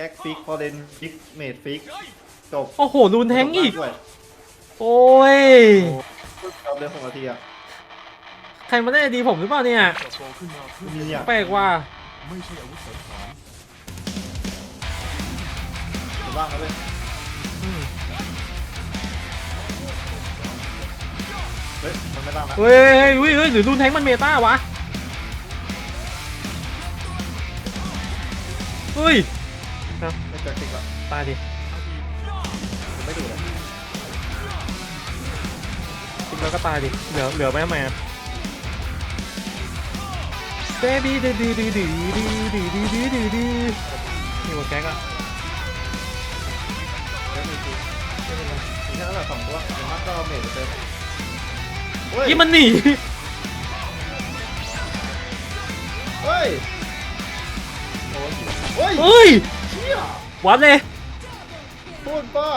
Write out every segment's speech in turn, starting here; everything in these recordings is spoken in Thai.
แก๊กฟิกฟอร์เรนฟิกเมดฟิกจบโอ้โหรูนแทงอีก ด้วยโอ้ยเอาเรื่องของนาทีอะใครมาได้ดีผมหรือเปล่าเนี่ย เติบโตขึ้นมาเพื่อมีอะแปลกว่า ไม่ใช่อาวุธสังหารถูกบ้างแล้วเว้ยอืมเฮ้ยมันไม่ตั้งแล้วเฮ้ยเฮ้ยเฮ้ยหรือรูนแทงมันเมตาวะ เฮ้ย ไม่แก๊กฟิกละตายดิผมไม่ดูเลยจริงแล้วก็ตายดิ เหลือเหลือไหมแม่ baby ดื้อดื้อดื้อดื้อดื้อดื้อดื้อดื้อดื้อดื้อนี่หัวแก๊กอะแก๊กมีฟิกมีแค่นั้นแหละสองตัวเดี๋ยวมากก็เมดเต็มเฮ้ยยี่มันหนีเฮ้ยโอ้ยเฮ้ยเฮ้ยเชี่ย วัดเลยพูดป้า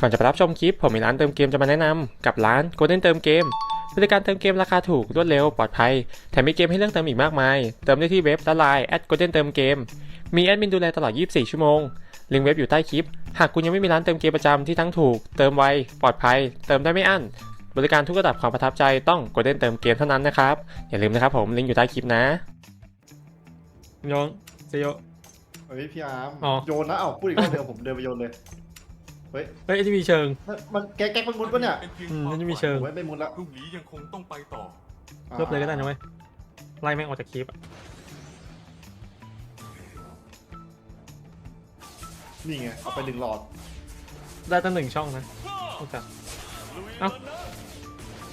ก่อนจะไปรับชมคลิป ผมมีร้านเติมเกมจะมาแนะนำกับร้าน Golden เติมเกม บริการเติมเกมราคาถูกรวดเร็วปลอดภัย แถมมีเกมให้เลือกเติมอีกมากมาย เติมได้ที่เว็บและไลน์ @golden เติมเกม มีแอดมินดูแลตลอด 24 ชั่วโมง ลิงก์เว็บอยู่ใต้คลิป หากคุณยังไม่มีร้านเติมเกมประจำที่ทั้งถูก เติมไว ปลอดภัย เติมได้ไม่อั้น บริการทุกระดับความประทับใจต้อง Golden เติมเกมเท่านั้นนะครับ อย่าลืมนะครับผม ลิงก์อยู่ใต้คลิปนะ ยองเซโย เฮ้ยพี่อาร์มอ๋อ โยนนะเอ้าพูดอีกรอบเดียวผมเดินไปโยนเลยเฮ้ยเฮ้ยจะมีเชิงมันมันแก๊กแก๊กมันมุดปะเนี่ยเป็นเพียงอืมความมันจะมีฝัเชิง ผมไม่ไม่มุดละพรุ่งนี้ยังคงต้องไปต่อรวบเลยก็ได้นะเว้ยไล่แม่งออกจากคลิปอะนี่ไงเอาไปหนึ่งหลอดได้ตั้งหนึ่งช่องนะโอเค เอ้า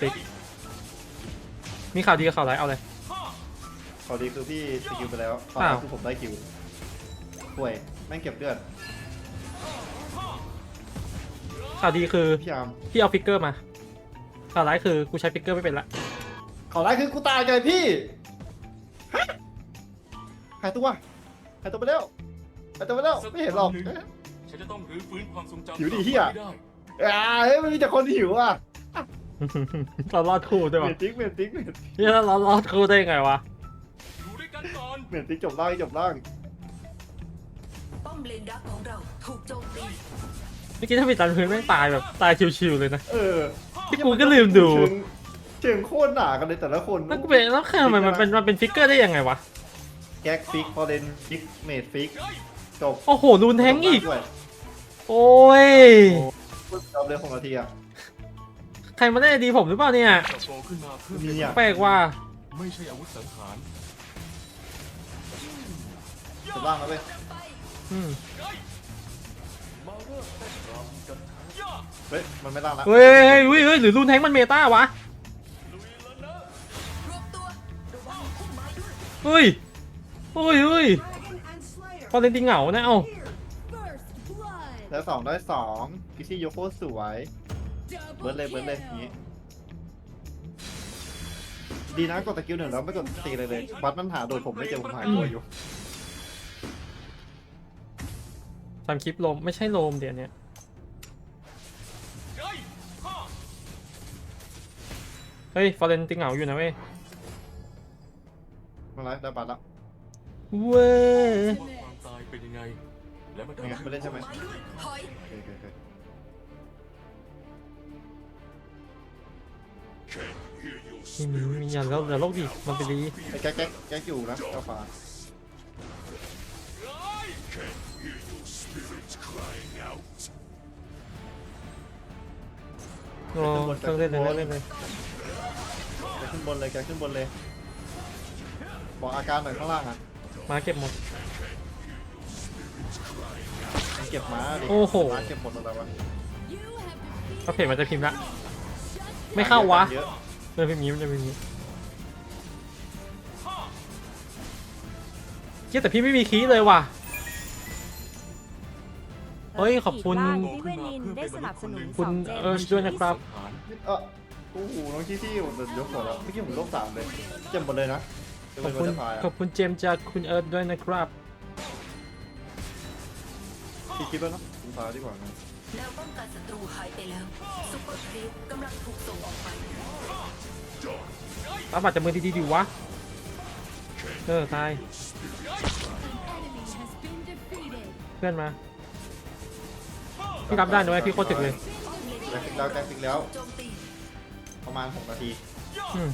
ติ๊กมีข่าวดีกับข่าวร้ายเอาเลย ขอดีคือพี่สกิลไปแล้วตอนอ้านั้วนคือผมได้คิวป่วยแม่งเก็บเลือดข่าวดีคือพี่อาร์มพี่เอาฟิกเกอร์มาข่าวร้ายคือกูใช้ฟิกเกอร์ไม่เป็นละขอร้ายคือกูตายไงพี่ฮะหายตัวหายตัวไปแล้วหายตัวไปแล้วไม่เห็นหรอก ฉันจะต้องรื้อฟื้นความทรงจำหิวดิเหี้ย ไม่ได้อ่าเฮ้ยมันมีแต่คนหิวอะเรารอดคู่ด้วยเมวะนติ๊กเมนติ๊กเมนเนี่ยเรารอดคู่ได้ยังไงวะอยู่ด้วย กันก่อนเมนติ๊กจบล่างจบล่างป้อมเลนดักของเราถูกโจมตีเมื่อกี้ถ้าปิดตันพื้นแม่งตายแบบตายชิวๆเลยนะ เออพี่กูก็ลืมดู เชิงเชิงโคตรหนากันเลยแต่ละคนแล้วกูเป็นแล้วคือมันมันเป็นมันเป็นฟิกเกอร์ได้ยังไงวะ แก๊กฟิกฟอร์เรนฟิกเมดฟิกจบโอ้โหรูนแทงอีก ด้วยโอ้ยพูดเอาเรื่องของนาทีอะใครมาได้ดีผมหรือเปล่าเนี่ย เติบโตขึ้นมาเพื่อมีอะแปลกว่า ไม่ใช่อาวุธสังหาร จบล่างแล้วเว้ยอืมเฮ้ย มันไม่ล่างแล้วเฮ้ยเฮ้ยเฮ้ยเฮ้ยหรือรูนแทงมันเมตาวะ รวบตัวระวังพุ่มไม้ด้วย เฮ้ยเฮ้ยเฮ้ยพอเล่นตีเหงานะเอ้าแล้วสองได้สองกิซี่โยโคตรสวย เบิร์ดเลยเบิร์ดเลยอย่างงี้ดีนะกดตะกิ้วหนึ่งแล้วไม่กดตีเลยเลย บัตมันหาโดยผมไม่เจอผมหายตัวอยู่ ทำคลิปลมไม่ใช่ลมเดี๋ยวนี้เฮ้ย ฟอร์เรนตีเหงาอยู่นะเว้ยมาแล้วได้บัตรแล้วเว้ยว่าความตายเป็นยังไง และมันยังไงทำไม่เล่นใช่ไหมไม้ด้วยถอยโอเคโอเคโอเคมีมีมีอย่าแล้วอย่าโลกดิมันไปดีไอ้แก๊กแก๊กแก๊กอยู่นะเจ้าฟ้า โอ้เครื่องเล่นเลยเล่นเลยแก๊กขึ้นบนเลยแก๊กขึ้นบนเลยบอกอาการหน่อยข้างล่างอะมาเก็บหมด มันเก็บม้าดิโอ้โห ม้าเก็บหมดหมดแล้ววะก็เพจมันจะพิมพ์ละ ไม่เข้าวะเยอะเออพิมพ์นี้มันจะพิมพ์นี้เหี้ยแต่พี่ไม่มีคีย์เลยว่ะ เฮ้ยขอบคุณเติบที่โตเวขึ้นมานินเพื่อได้เป็นสมนันุษบย์สคนหนุนึ่นงคุณสองเจเออนด้วยนะครับ เออโอ้โหน้องชี้ที่เดี๋ยกหมดแล้วเมื่อกี้ผมโลกสามเลยเจ็บหมดเลยนะจะขเป็อบนวัคุณตพายขอบคุณเจมส์จากคุณเอิร์ธด้วยนะครับ พี่คิดว่าเนอะคุณพาดีกว่านะแนวป้องกันศัตรูหายไปแล้วซุปเปอร์ครีปกำลังถูกส่งออกไป รับบัตรจากมือดีๆดีวะ เออ ตาย Enemy has been defeated. เพื่อนมา พี่รับได้ด้วยพี่โคตรถึกเลยแจ็คฟิกแล้วแจ็คฟิกแล้วโจมตีประมาณ6นาที อืม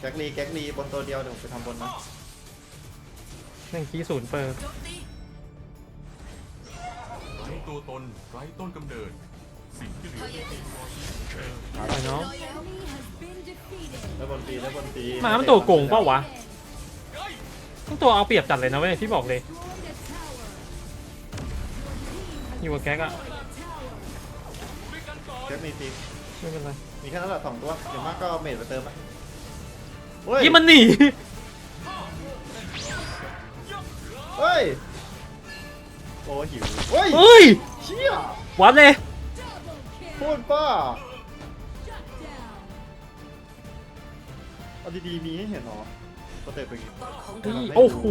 แจ็คลีแจ็คลีบนตัวเดียวเดี๋ยวผมไปทำบนนะแม่งคีย์ศูนย์เปิดโจมตีไร้ตัวตนไร้ต้นกำเนิด สิ่งที่เหลือมีเพียงรอยยิ้มของเธอไปน้องน้อยแล้ว Enemy has been defeated. แล้วบนตีแล้วบนตีหมามันตัวโกงเปล่าวะต้องตัวเอาเปรียบจัดเลยนะเว้ยพี่บอกเลย Destroyed a tower. อยู่กับแก๊กอะแจ็คมีทีมไม่เป็นไรมีแค่นั้นแหละสองตัวเดี๋ยวมากก็เอาเมดไปเติมไปเฮ้ยยี่มันหนี เฮ้ยโอ้หิวเฮ้ยเฮ้ย เชี่ยวัดเลย Double kill. พูดป้า Shut down. เอาดีๆมีให้เห็นเหรอสเต็ปเป็นไงป้อมของเฮ้เรายโอ้โห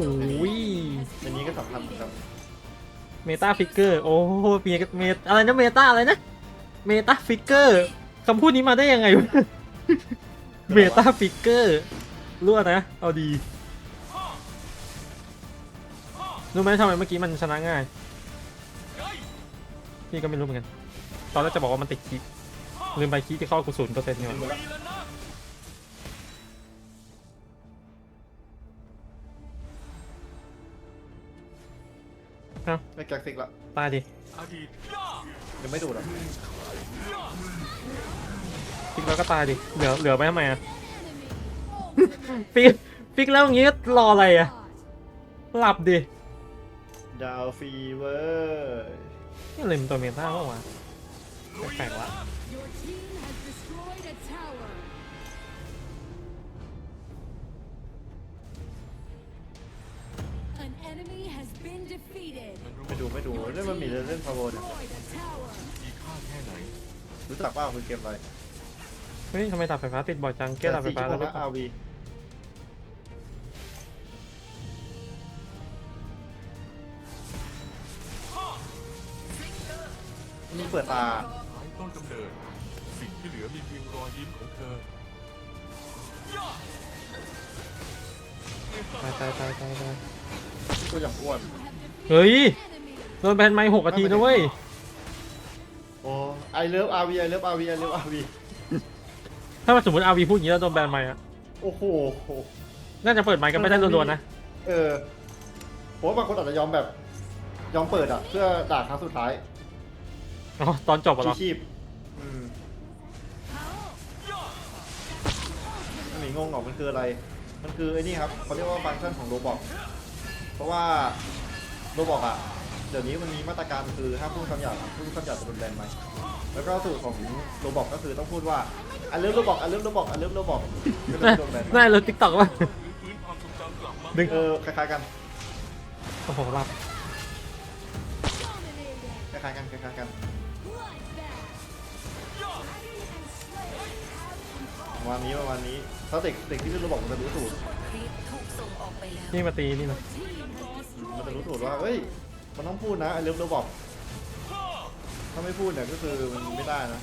ในนี้ก็สำคัญเหมือนกัน เมตาฟิกเกอร์โอ้โหเมเมอะไรนะเมตาอะไรนะเมตาฟิกเกอร์คำพูดนี้มาได้ยังไงวะเมตาฟิกเกอร์รั่วนะ เอาดีรู้ไหมทำไมเมื่อกี้มันชนะง่ายพี่ก็ไม่รู้เหมือนกัน ตอนแรกจะบอกว่ามันติดคีย์ลืมไปคีย์ที่เข้ากูศูนย์เปอร์เซ็นต์เนี่ย ไม่แจ็คฟิกละตายดิอดีตยังไม่ดูดอะฟิกแล้วก็ตายดิเหลือเหลือไว้ทำไมอะฟิกฟิกแล้วอย่างงี้ก็รออะไรอะหลับดิดาวฟีเวอร์นี่เลยมันตัวเมตาเมื่อวานแปลกๆละ Your team has destroyed a tower. ไม่ดูไม่ดูเล่นมันมีเล่นพาวเวอร์เนี่ย Destroyed a tower. มีค่าแค่ไหนรู้จักเปล่าคือเกมอะไรเฮ้ยทำไมตัดไฟฟ้าติดบ่อยจังเกล้ตัดไฟฟ้าแล้วหรือเปล่าอาวีมีเปิดตาไร้ต้นกำเนิดสิ่งที่เหลือมีเพียงรอยยิ้มของเธอตายตายตายตายตายตัวอย่างอ้วนเฮ้ย Enemy. โดนแบนไม้หกนาทีนะเว้ยโอ้ไอเลิฟอาวีไอเลิฟอาวีไอเลิฟอาวีถ้าสมมติอาวีพูดอย่างนี้แล้วโดนแบนไม้อะโอ้โห น่าจะเปิดไม้กันไม่ได้รัวๆนะ เออผมว่าบางคนอาจจะยอมแบบ ยอมเปิดอะ เพื่อด่าครั้งสุดท้ายอ๋อตอนจบอะเหรชีอชีพอืมอันนี้งงเหรอมันคืออะไร มันคือไอ้นี่ครับเขาเรียกว่าฟังก์ชันของโรบอกเพราะว่าโรบอกอะ เดี๋ยวนี้มันมีมาตรการคือห้ามพูดคำหยาบพูดคำหยาบจะโดนแบนไหมแล้วก็สูตรของโรบอกก็คือต้องพูดว่าอันเริ่มโรบอกอันเริ่มโรบอกอันเริ่มโรบอกก็จะไม่โดนแบนไหมน่าเลยติ๊กต็อกป่ะฟื้นความทรงจำกลับมาดึงเออคล้ายๆกันโอ้โหหลับ Dominated. คล้ายๆกันคล้ายๆกัน Bloodbath. ประมาณนี้ประมาณนี้ถ้าเด็กเด็กที่เล่นโรบอกมันจะรู้สูตรครีปถูกส่งออกไปแล้วนี่มาตีนี่มา Team has มันจะ destroyed รู้สูตรว่าเอ้ย มันต้องพูดนะไอเลิฟโรบอกถ้าไม่พูดเนี่ยก็คือมันไม่ได้นะ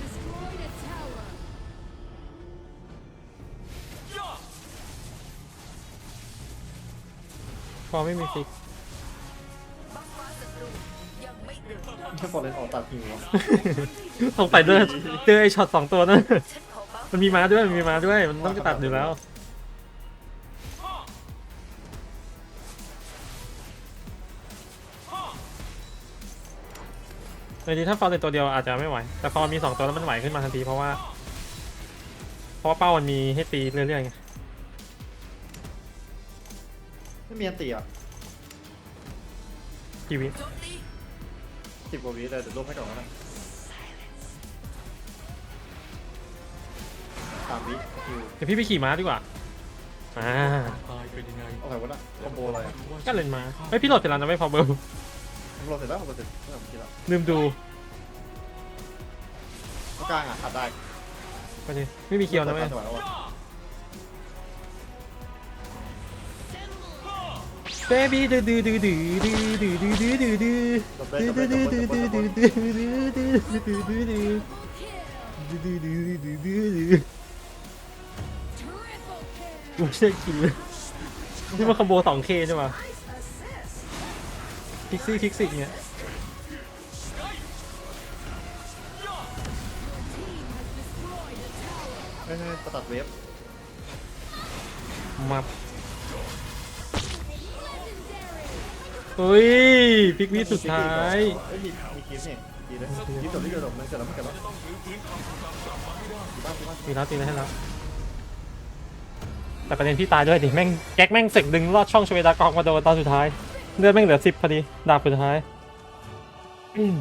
destroyed a tower. พอไม่มีฟิกบัฟฟ้าศัตรูยังไม่ตื่นแค่ฟอร์เรนออกตัดหิวอะสงสัยเจอเจอไอช็อตสองตัวนั่นฉันขอบัฟมันมีม้าด้วยมันมีม้าด้วยมันต้องจะตัดอยู่แล้ว ในนี้ถ้าฟอร์เรนตัวเดียวอาจจะไม่ไหว แต่พอมีสองตัวแล้วมันไหวขึ้นมาทันทีเพราะว่า เพราะว่าเป้ามันมีให้ตีเรื่อยๆไงไม่มีอันตีอะกีวิโจมตีสิบกว่าวิเลยเดี๋ยวลบให้ก่อนนะสามวิคิวเดี๋ยวพี่ไปขี่ม้าดีกว่าอ่าตายเป็นยังไงเอาไงวะน่ะคอมโบอะไรอะก็เล่นม้าเฮ้ยพี่โหลดเสร็จแล้วนะไม่พอเบิร์ ผมโหลดเสร็จแล้วผมโหลดเสร็จเมื่อไหร่ผมคิดแล้วลืมดูกลางอะอัดได้ไปดิไม่มีเคียวนะเว้ยจังหวะแล้วอะ Baby ดื้อดื้อดื้อดื้อดื้อดื้อดื้อดื้อดื้อดื้อจบได้ดื้อจบดื้ได้อจดื้บอได้ดื้อจบดื้อได้ดื้อดื้อดื้อดื้อดื้อดื้อดื้อดื้อดื้อดื้อดื้อดื้อดื้อดื้อดื้อไม่ใช่กินเลยนี่มันคอมโบ 2K ใช่ไหม พิกซี่พิกซิกเนี่ยเฮ้ยๆประตัดเวฟมาเฮ้ยพิกวิสุดท้าย เอ้ยมีมีคลิปนี่ดีเลยคลิปจบที่เกิดจบมันเกิดแล้วมันเกิดแล้วที่บ้านที่บ้านตีแล้วตีแล้วให้แล้วแต่ประเด็นพี่ตายด้วยดิแม่งแก๊กแม่งสึกดึงลอดช่องชเวดากองมาโดนตอนสุดท้าย เลือดแม่งเหลือสิบพอดี ดาบสุดท้ายอืม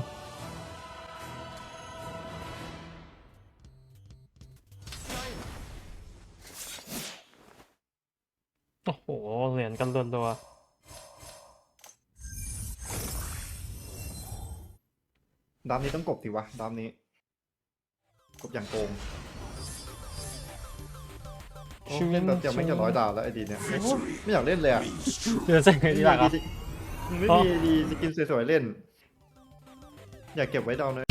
โอ้โห เหรียญกันรัวดามนี้ต้องกบสิวะดามนี้ กบอย่างโกงโอ้เล่นแบบจะไม่จะร้อยดาวแล้วไอ้ดีเนี่ย ไม่ไม่อยากเล่นเลยอะๆเดือนเซ็งดีหลักอะ ไม่มีดีสกินสวยๆเล่น อยากเก็บไว้ดาว